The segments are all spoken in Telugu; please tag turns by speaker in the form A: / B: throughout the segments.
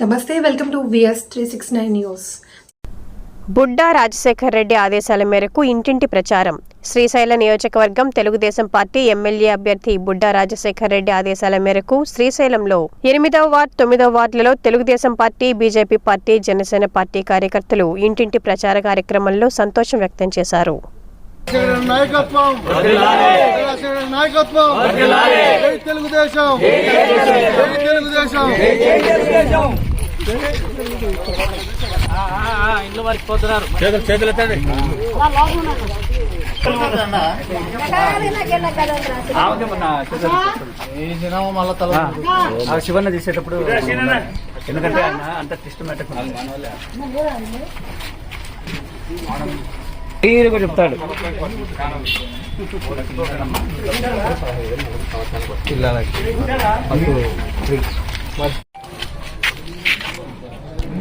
A: నమస్తే welcome to VS three six nine news
B: Budda Rajasekhar Reddy ఆదేశాల మేరకు ఇంటింటి ప్రచారం శ్రీశైల నియోజకవర్గం తెలుగుదేశం పార్టీ ఎమ్మెల్యే అభ్యర్థి బుడ్డా రాజశేఖర్ రెడ్డి ఆదేశాల మేరకు శ్రీశైలంలో ఎనిమిదవ వార్డ్ తొమ్మిదవ వార్డులలో Telugu Desam party BJP party Janasena party కార్యకర్తలు ఇంటింటి ప్రచార కార్యక్రమంలో సంతోషం వ్యక్తం చేశారు
C: నాయకత్వం నాయకత్వం జై తెలుగుదేశం జై తెలుగుదేశం
D: ఇంట్లో వారికి పోతున్నారు.
E: చేతులు చేతులు ఎత్తండి
D: శివన్న తీసేటప్పుడు ఎందుకంటే ఆయన అంత సిస్టమేటిక్ క్లియర్గా చెప్తాడు
C: పిల్లలకి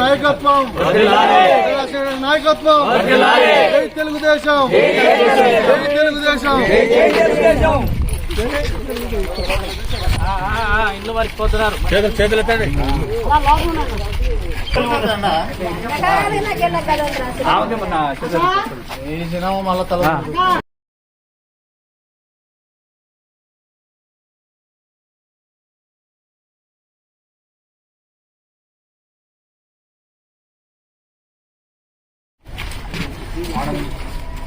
C: నాయకత్వం. నాయకత్వం. జై తెలుగుదేశం. జై తెలుగుదేశం.
D: ఇంట్లో వారికి పోతున్నారు
E: చేతులు ఎత్తండి.
C: మళ్ళా తల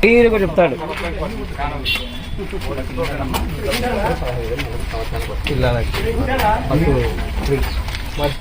D: క్లియర్గా చెప్తాడు.
C: పిల్లలకి